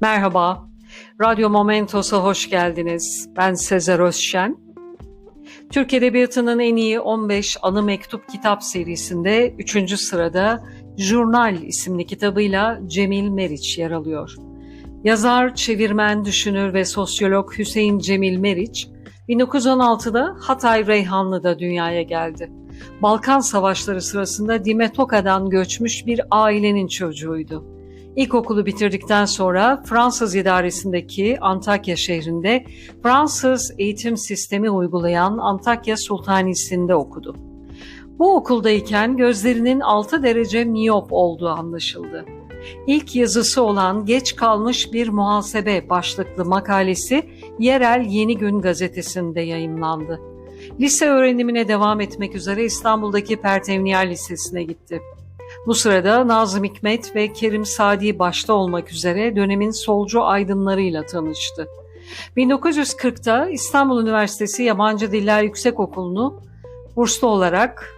Merhaba, Radyo Momentos'a hoş geldiniz. Ben Sezer Özşen. Türk Edebiyatı'nın en iyi 15 anı mektup kitap serisinde 3. sırada Jurnal isimli kitabıyla Cemil Meriç yer alıyor. Yazar, çevirmen, düşünür ve sosyolog Hüseyin Cemil Meriç, 1916'da Hatay Reyhanlı'da dünyaya geldi. Balkan Savaşları sırasında Dimetoka'dan göçmüş bir ailenin çocuğuydu. İlkokulu bitirdikten sonra Fransız idaresindeki Antakya şehrinde Fransız eğitim sistemi uygulayan Antakya Sultanisi'nde okudu. Bu okuldayken gözlerinin 6 derece miyop olduğu anlaşıldı. İlk yazısı olan Geç Kalmış Bir Muhasebe başlıklı makalesi Yerel Yeni Gün gazetesinde yayınlandı. Lise öğrenimine devam etmek üzere İstanbul'daki Pertevniyal Lisesi'ne gitti. Bu sırada Nazım Hikmet ve Kerim Sadi başta olmak üzere dönemin solcu aydınlarıyla tanıştı. 1940'ta İstanbul Üniversitesi Yabancı Diller Yüksekokulu'nu burslu olarak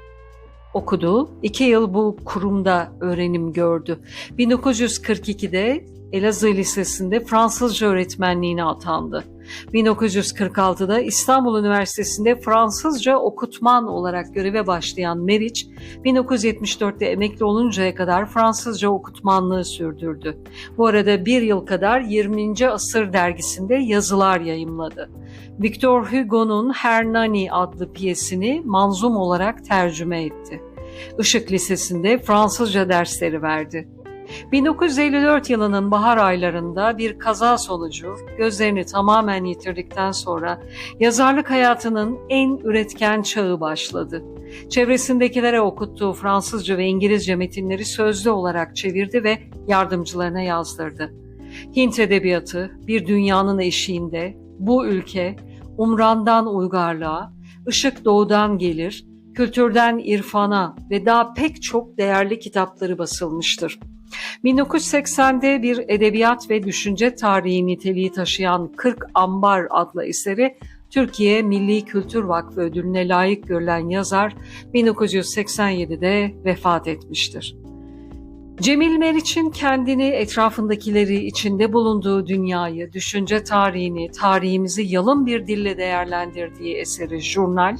okudu. İki yıl bu kurumda öğrenim gördü. 1942'de Elazığ Lisesi'nde Fransızca öğretmenliğine atandı. 1946'da İstanbul Üniversitesi'nde Fransızca okutman olarak göreve başlayan Meriç, 1974'te emekli oluncaya kadar Fransızca okutmanlığı sürdürdü. Bu arada bir yıl kadar 20. Asır dergisinde yazılar yayımladı. Victor Hugo'nun Hernani adlı piyesini manzum olarak tercüme etti. Işık Lisesi'nde Fransızca dersleri verdi. 1954 yılının bahar aylarında bir kaza sonucu gözlerini tamamen yitirdikten sonra yazarlık hayatının en üretken çağı başladı. Çevresindekilere okuttuğu Fransızca ve İngilizce metinleri sözlü olarak çevirdi ve yardımcılarına yazdırdı. Hint edebiyatı bir dünyanın eşiğinde, bu ülke umrandan uygarlığa, ışık doğudan gelir, kültürden irfana ve daha pek çok değerli kitapları basılmıştır. 1980'de bir edebiyat ve düşünce tarihi niteliği taşıyan 40 Ambar adlı eseri Türkiye Milli Kültür Vakfı ödülüne layık görülen yazar 1987'de vefat etmiştir. Cemil Meriç'in kendini etrafındakileri içinde bulunduğu dünyayı, düşünce tarihini, tarihimizi yalın bir dille değerlendirdiği eseri Jurnal,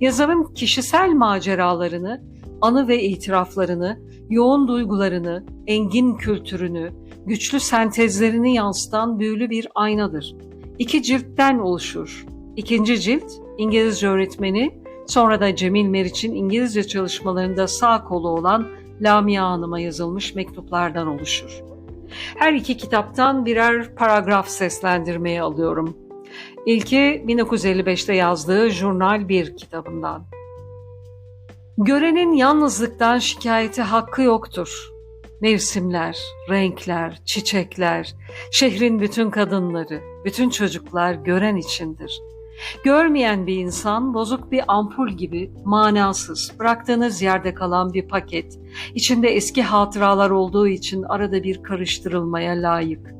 yazarın kişisel maceralarını, anı ve itiraflarını, yoğun duygularını, engin kültürünü, güçlü sentezlerini yansıtan büyülü bir aynadır. İki ciltten oluşur. İkinci cilt İngilizce öğretmeni, sonra da Cemil Meriç'in İngilizce çalışmalarında sağ kolu olan Lamia Hanım'a yazılmış mektuplardan oluşur. Her iki kitaptan birer paragraf seslendirmeye alıyorum. İlki 1955'te yazdığı Jurnal 1 kitabından. Görenin yalnızlıktan şikayeti hakkı yoktur. Mevsimler, renkler, çiçekler, şehrin bütün kadınları, bütün çocuklar gören içindir. Görmeyen bir insan bozuk bir ampul gibi manasız, bıraktığınız yerde kalan bir paket, içinde eski hatıralar olduğu için arada bir karıştırılmaya layık.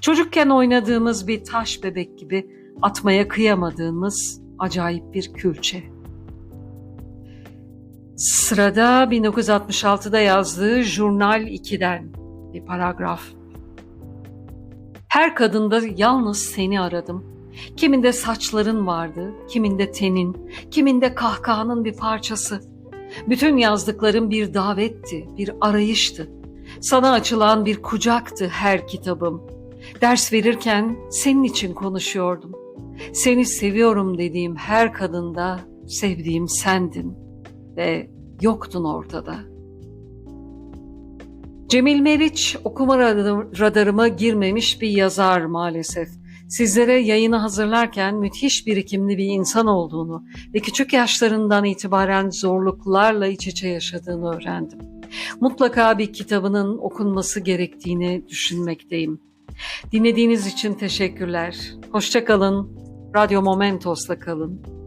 Çocukken oynadığımız bir taş bebek gibi atmaya kıyamadığımız acayip bir külçe. Sırada 1966'da yazdığı Jurnal 2'den bir paragraf. Her kadında yalnız seni aradım. Kiminde saçların vardı, kiminde tenin, kiminde kahkahanın bir parçası. Bütün yazdıklarım bir davetti, bir arayıştı. Sana açılan bir kucaktı her kitabım. Ders verirken senin için konuşuyordum. Seni seviyorum dediğim her kadında sevdiğim sendin.'' Ve yoktun ortada. Cemil Meriç okuma radarıma girmemiş bir yazar maalesef. Sizlere yayını hazırlarken müthiş birikimli bir insan olduğunu ve küçük yaşlarından itibaren zorluklarla iç içe yaşadığını öğrendim. Mutlaka bir kitabının okunması gerektiğini düşünmekteyim. Dinlediğiniz için teşekkürler. Hoşçakalın. Radyo Momentos'la kalın.